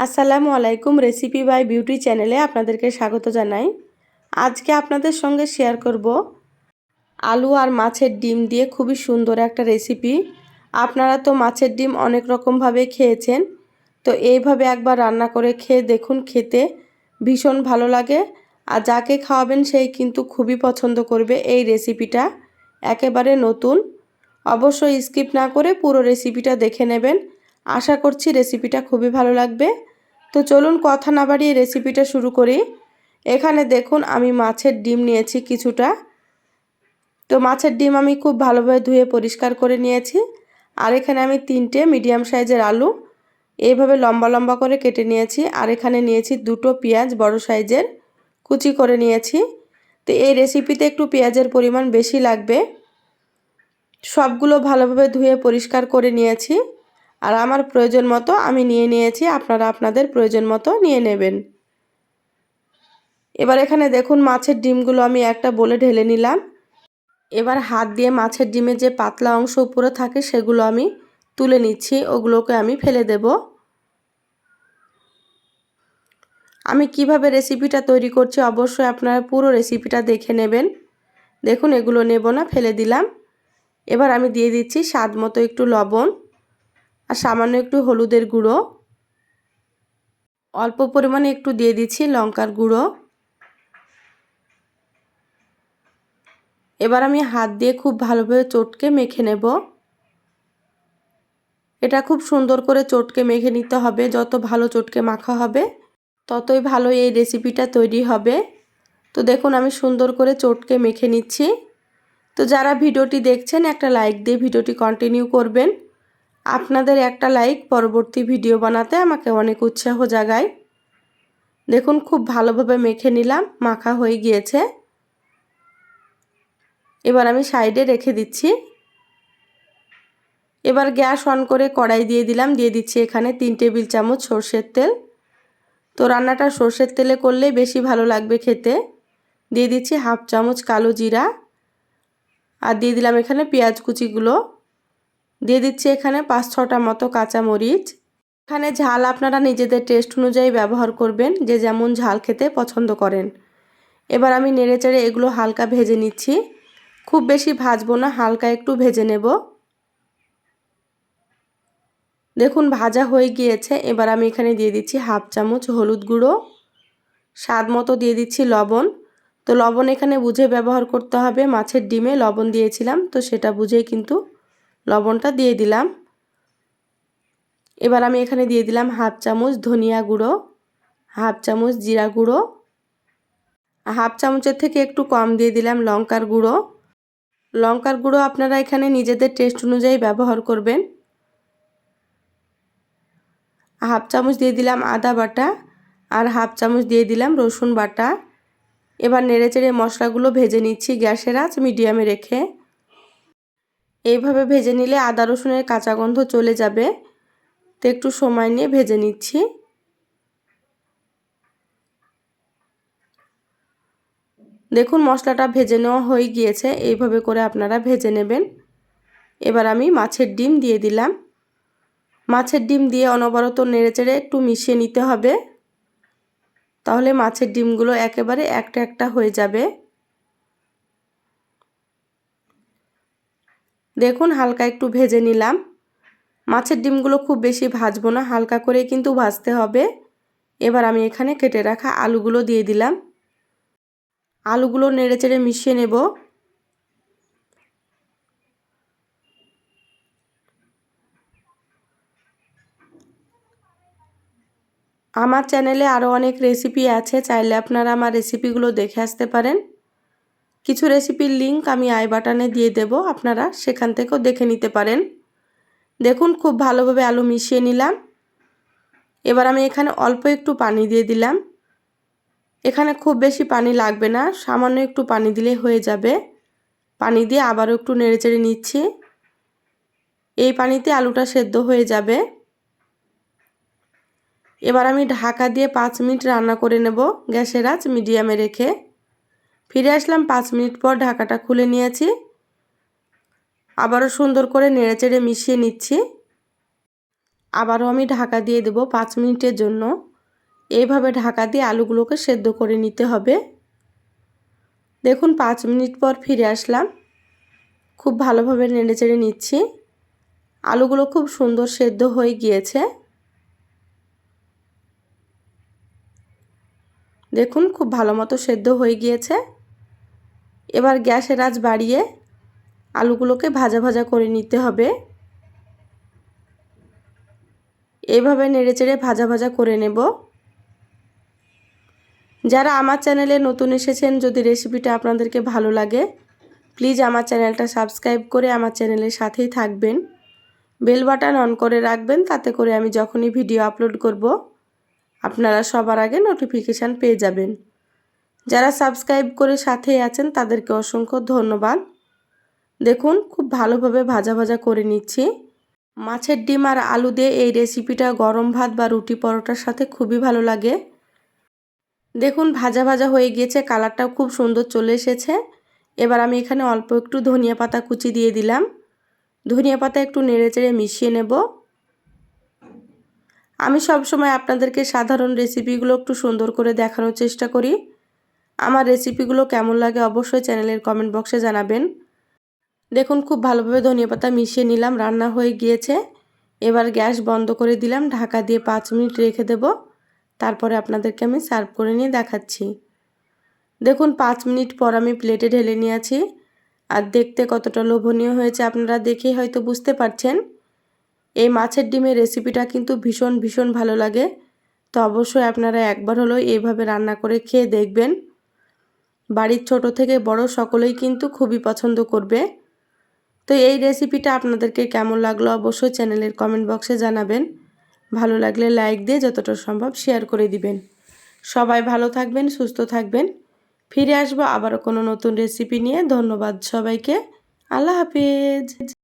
আসসালামু আলাইকুম recipe by beauty চ্যানেলে আপনাদেরকে স্বাগত জানাই। আজকে আপনাদের সঙ্গে শেয়ার করব আলু আর মাছের ডিম দিয়ে খুবই সুন্দর একটা রেসিপি আপনারা তো মাছের ডিম অনেক রকমভাবে খেয়েছেন, তো এইভাবে একবার রান্না করে খেয়ে দেখুন, খেতে ভীষণ ভালো লাগে। আর যাকে খাওয়াবেন সেই কিন্তু খুবই পছন্দ করবে এই রেসিপিটা একেবারে নতুন। অবশ্যই স্কিপ না করে পুরো রেসিপিটা দেখে নেবেন। আশা করছি রেসিপিটা খুবই ভালো লাগবে। তো চলুন কথা না বাড়িয়ে রেসিপিটা শুরু করি। এখানে দেখুন আমি মাছের ডিম নিয়েছি কিছুটা। তো মাছের ডিম আমি খুব ভালোভাবে ধুয়ে পরিষ্কার করে নিয়েছি। আর এখানে আমি তিনটে মিডিয়াম সাইজের আলু এইভাবে লম্বা লম্বা করে কেটে নিয়েছি। আর এখানে নিয়েছি দুটো পেঁয়াজ বড় সাইজের কুচি করে নিয়েছি। তো এই রেসিপিতে একটু পেঁয়াজের পরিমাণ বেশি লাগবে। সবগুলো ভালোভাবে ধুয়ে পরিষ্কার করে নিয়েছি। আর আমার প্রয়োজন মতো আমি নিয়ে নিয়েছি, আপনারা আপনাদের প্রয়োজন মতো নিয়ে নেবেন। এবার এখানে দেখুন মাছের ডিমগুলো আমি একটা বলে ঢেলে নিলাম। এবার হাত দিয়ে মাছের ডিমের যে পাতলা অংশ উপরে থাকে সেগুলো আমি তুলে নিচ্ছি, ওগুলোকে আমি ফেলে দেব। আমি কীভাবে রেসিপিটা তৈরি করছি অবশ্যই আপনারা পুরো রেসিপিটা দেখে নেবেন। দেখুন এগুলো নেব না, ফেলে দিলাম। এবার আমি দিয়ে দিচ্ছি স্বাদ মতো একটু লবণ। আর সামান্য একটু হলুদের গুঁড়ো। অল্প পরিমাণে একটু দিয়ে দিচ্ছি লঙ্কার গুঁড়ো। এবার আমি হাত দিয়ে খুব ভালোভাবে চটকে মেখে নেব। এটা খুব সুন্দর করে চটকে মেখে নিতে হবে। যত ভালো চটকে মাখা হবে, ততই ভালো এই রেসিপিটা তৈরি হবে। তো দেখুন, আমি সুন্দর করে চটকে মেখে নিচ্ছি। তো যারা ভিডিওটি দেখছেন, একটা লাইক দিয়ে ভিডিওটি কন্টিনিউ করবেন। আপনাদের একটা লাইক পরবর্তী ভিডিও বানাতে আমাকে অনেক উৎসাহ জাগায়। দেখুন, খুব ভালোভাবে মেখে নিলাম, মাখা হয়ে গিয়েছে। এবার আমি সাইডে রেখে দিচ্ছি। এবার গ্যাস অন করে কড়াই দিয়ে দিলাম, দিয়ে দিচ্ছি এখানে তিন টেবিল চামচ সর্ষের তেল। তো রান্নাটা সর্ষের তেলে করলেই বেশি ভালো লাগবে খেতে। দিয়ে দিচ্ছি হাফ চামচ কালো জিরা। আর দিয়ে দিলাম এখানে পেঁয়াজ কুচিগুলো। দিয়ে দিচ্ছি এখানে পাঁচ ছটা মতো কাঁচামরিচ। এখানে ঝাল আপনারা নিজেদের টেস্ট অনুযায়ী ব্যবহার করবেন, যে যেমন ঝাল খেতে পছন্দ করেন। এবার আমি নেড়েচেড়ে এগুলো হালকা ভেজে নিচ্ছি। খুব বেশি ভাজবো না, হালকা একটু ভেজে নেব। দেখুন, ভাজা হয়ে গিয়েছে। এবার আমি এখানে দিয়ে দিচ্ছি হাফ চামচ হলুদ গুঁড়ো। স্বাদ মতো দিয়ে দিচ্ছি লবণ। তো লবণ এখানে বুঝে ব্যবহার করতে হবে, মাছের ডিমে লবণ দিয়েছিলাম, তো সেটা বুঝেই কিন্তু লবণটা দিয়ে দিলাম। এবার আমি এখানে দিয়ে দিলাম হাফ চামচ ধনিয়া গুঁড়ো, হাফ চামচ জিরা গুঁড়ো, হাফ চামচের থেকে একটু কম দিয়ে দিলাম লঙ্কার গুঁড়ো। লঙ্কার গুঁড়ো আপনারা এখানে নিজেদের টেস্ট অনুযায়ী ব্যবহার করবেন। হাফ চামচ দিয়ে দিলাম আদা বাটা আর হাফ চামচ দিয়ে দিলাম রসুন বাটা। এবার নেড়েচেড়ে মশলাগুলো ভেজে নিচ্ছি গ্যাসের আঁচ মিডিয়ামে রেখে। এইভাবে ভেজে নিলে আদা রসুনের কাঁচা গন্ধ চলে যাবে। তো একটু সময় নিয়ে ভেজে নিচ্ছি। দেখুন, মশলাটা ভেজে নেওয়া হয়ে গিয়েছে। এইভাবে করে আপনারা ভেজে নেবেন। এবার আমি মাছের ডিম দিয়ে দিলাম। মাছের ডিম দিয়ে অনবরত নেড়েচেড়ে একটু মিশিয়ে নিতে হবে। তাহলে মাছের ডিমগুলো একেবারে একটা একটা হয়ে যাবে। দেখুন, হালকা একটু ভেজে নিলাম। মাছের ডিমগুলো খুব বেশি ভাজবো না, হালকা করে কিন্তু ভাজতে হবে। এবার আমি এখানে কেটে রাখা আলুগুলো দিয়ে দিলাম। আলুগুলো নেড়ে চেড়ে মিশিয়ে নেব। আমার চ্যানেলে আরও অনেক রেসিপি আছে, চাইলে আপনারা আমার রেসিপিগুলো দেখে আসতে পারেন। কিছু রেসিপির লিঙ্ক আমি আই বাটনে দিয়ে দেব, আপনারা সেখান থেকেও দেখে নিতে পারেন। দেখুন, খুব ভালোভাবে আলু মিশিয়ে নিলাম। এবার আমি এখানে অল্প একটু পানি দিয়ে দিলাম। এখানে খুব বেশি পানি লাগবে না, সামান্য একটু পানি দিলে হয়ে যাবে। পানি দিয়ে আবারও একটু নেড়েচেড়ে নিচ্ছি। এই পানিতে আলুটা সেদ্ধ হয়ে যাবে। এবার আমি ঢাকা দিয়ে পাঁচ মিনিট রান্না করে নেব গ্যাসের আঁচ মিডিয়ামে রেখে। ফিরে আসলাম পাঁচ মিনিট পর ঢাকাটা খুলে নিয়েছি। আবারও সুন্দর করে নেড়েচেড়ে মিশিয়ে নিচ্ছি। আবারও আমি ঢাকা দিয়ে দেব পাঁচ মিনিটের জন্য। এইভাবে ঢাকা দিয়ে আলুগুলোকে সেদ্ধ করে নিতে হবে। দেখুন পাঁচ মিনিট পর ফিরে আসলাম। খুব ভালোভাবে নেড়ে চেড়ে নিচ্ছি। আলুগুলো খুব সুন্দর সেদ্ধ হয়ে গিয়েছে। দেখুন খুব ভালো মতো সেদ্ধ হয়ে গিয়েছে। এবার গ্যাসের আঁচ বাড়িয়ে আলুগুলোকে ভাজা ভাজা করে নিতে হবে। এইভাবে নেড়েচেড়ে ভাজা ভাজা করে নেব। যারা আমার চ্যানেলে নতুন এসেছেন, যদি রেসিপিটা আপনাদেরকে ভালো লাগে, প্লিজ আমার চ্যানেলটা সাবস্ক্রাইব করে আমার চ্যানেলের সাথেই থাকবেন। বেল বাটন অন করে রাখবেন, তাতে করে আমি যখনই ভিডিও আপলোড করব, আপনারা সবার আগে নোটিফিকেশান পেয়ে যাবেন। যারা সাবস্ক্রাইব করে সাথে আছেন, তাদেরকে অসংখ্য ধন্যবাদ। দেখুন, খুব ভালোভাবে ভাজা ভাজা করে নিচ্ছি। মাছের ডিম আর আলু দিয়ে এই রেসিপিটা গরম ভাত বা রুটি পরোটার সাথে খুবই ভালো লাগে। দেখুন, ভাজা ভাজা হয়ে গিয়েছে, কালারটাও খুব সুন্দর চলে এসেছে। এবার আমি এখানে অল্প একটু ধনিয়া পাতা কুচি দিয়ে দিলাম। ধনিয়া পাতা একটু নেড়ে চেড়ে মিশিয়ে নেব। আমি সব সময় আপনাদেরকে সাধারণ রেসিপিগুলো একটু সুন্দর করে দেখানোর চেষ্টা করি। আমার রেসিপিগুলো কেমন লাগে অবশ্যই চ্যানেলের কমেন্ট বক্সে জানাবেন। দেখুন, খুব ভালোভাবে ধনিয়া পাতা মিশিয়ে নিলাম, রান্না হয়ে গিয়েছে। এবার গ্যাস বন্ধ করে দিলাম, ঢাকা দিয়ে পাঁচ মিনিট রেখে দেব। তারপরে আপনাদেরকে আমি সার্ভ করে নিয়ে দেখাচ্ছি। দেখুন, পাঁচ মিনিট পর আমি প্লেটে ঢেলে নিয়েছি। আর দেখতে কতটা লোভনীয় হয়েছে আপনারা দেখেই হয়তো বুঝতে পারছেন। এই মাছের ডিমের রেসিপিটা কিন্তু ভীষণ ভীষণ ভালো লাগে। তো অবশ্যই আপনারা একবার হলেও এইভাবে রান্না করে খেয়ে দেখবেন। বাড়ির ছোট থেকে বড় সকলেই কিন্তু খুবই পছন্দ করবে। তো এই রেসিপিটা আপনাদেরকে কেমন লাগল অবশ্যই চ্যানেলের কমেন্ট বক্সে জানাবেন। ভালো লাগলে লাইক দিয়ে যতটা সম্ভব শেয়ার করে দিবেন। সবাই ভালো থাকবেন, সুস্থ থাকবেন। ফিরে আসব আবারও কোনো নতুন রেসিপি নিয়ে। ধন্যবাদ সবাইকে। আল্লাহ হাফিজ।